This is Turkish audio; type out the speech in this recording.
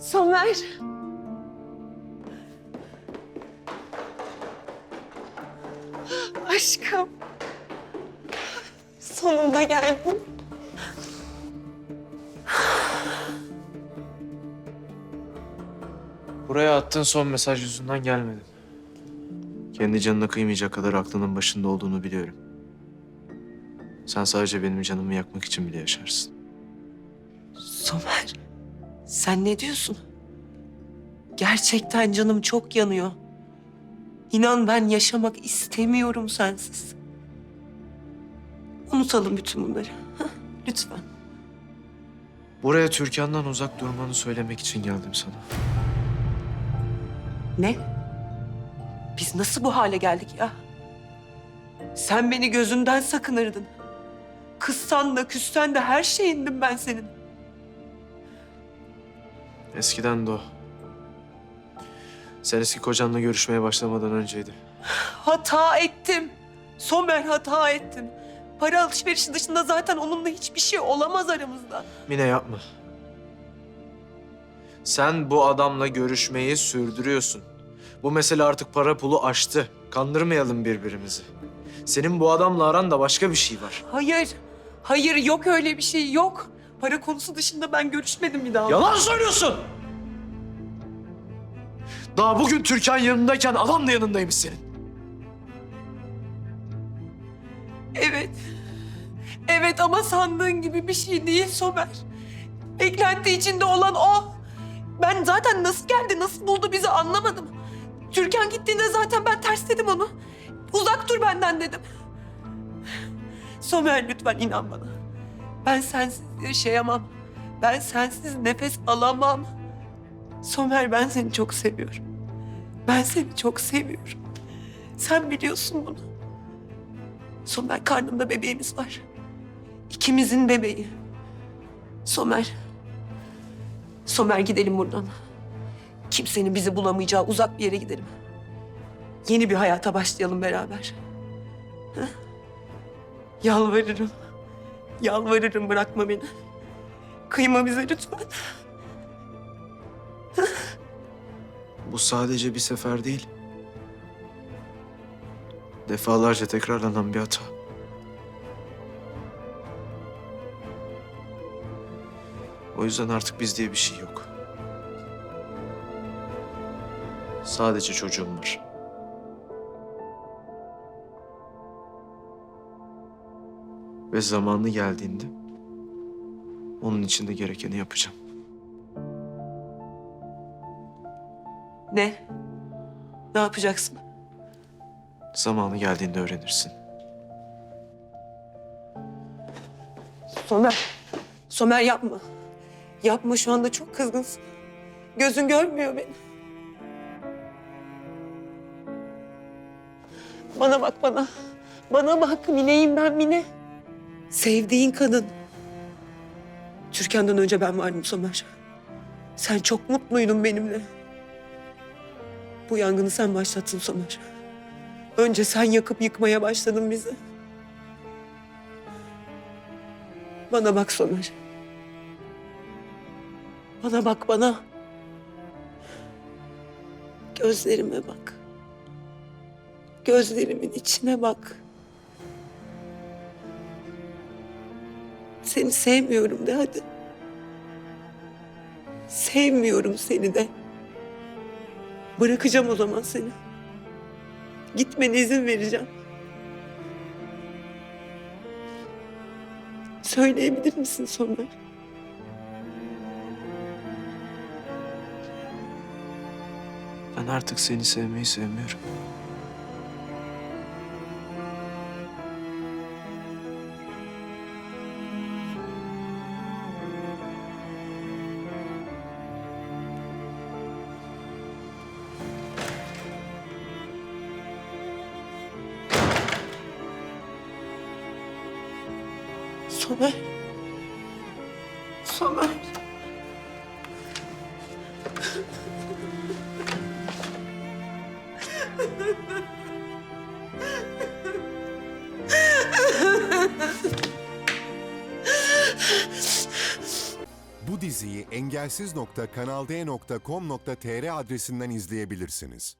Somer. Aşkım. Sonunda geldin. Buraya attığın son mesaj yüzünden gelmedim. Kendi canına kıymayacak kadar aklının başında olduğunu biliyorum. Sen sadece benim canımı yakmak için bile yaşarsın. Somer. Sen ne diyorsun? Gerçekten canım çok yanıyor. İnan ben yaşamak istemiyorum sensiz. Unutalım bütün bunları. Lütfen. Buraya Türkan'dan uzak durmanı söylemek için geldim sana. Ne? Biz nasıl bu hale geldik ya? Sen beni gözünden sakınırdın. Kızsan da küssen de her şeyindim ben senin. Eskiden de o. Sen eski kocanla görüşmeye başlamadan önceydi. Hata ettim. Somer hata ettim. Para alışverişi dışında zaten onunla hiçbir şey olamaz aramızda. Mine yapma. Sen bu adamla görüşmeyi sürdürüyorsun. Bu mesele artık para pulu aştı. Kandırmayalım birbirimizi. Senin bu adamla aranda başka bir şey var. Hayır. Hayır yok öyle bir şey yok. Para konusu dışında ben görüşmedim bir daha. Yalan söylüyorsun! Daha bugün Türkan yanındayken adam da yanındaymış senin. Evet. Evet ama sandığın gibi bir şey değil Somer. Beklenti içinde olan o. Ben zaten nasıl geldi, nasıl buldu bizi anlamadım. Türkan gittiğinde zaten ben ters dedim onu. Uzak dur benden dedim. Somer lütfen inan bana. Ben sensiz yaşayamam. Ben sensiz nefes alamam. Somer ben seni çok seviyorum. Ben seni çok seviyorum. Sen biliyorsun bunu. Somer karnımda bebeğimiz var. İkimizin bebeği. Somer. Somer gidelim buradan. Kimsenin bizi bulamayacağı uzak bir yere gidelim. Yeni bir hayata başlayalım beraber. Hı? Yalvarırım. Yalvarırım bırakma beni. Kıyma bize lütfen. Bu sadece bir sefer değil. Defalarca tekrarlanan bir hata. O yüzden artık biz diye bir şey yok. Sadece çocuğum var. Ve zamanı geldiğinde onun için de gerekeni yapacağım. Ne? Ne yapacaksın? Zamanı geldiğinde öğrenirsin. Somer. Somer yapma. Yapma şu anda çok kızgınsın. Gözün görmüyor beni. Bana bak bana. Bana bak Mine'yim ben Mine. Sevdiğin kadın. Türkan'dan önce ben vardım Somer. Sen çok mutluydun benimle. Bu yangını sen başlattın Somer. Önce sen yakıp yıkmaya başladın bizi. Bana bak Somer. Bana bak bana. Gözlerime bak. Gözlerimin içine bak. Seni sevmiyorum de hadi. Sevmiyorum seni de. Bırakacağım o zaman seni. Gitmene izin vereceğim. Söyleyebilir misin Somer? Ben artık seni sevmeyi sevmiyorum. Somer. Somer. Bu diziyi engelsiz.kanalde.com.tr adresinden izleyebilirsiniz.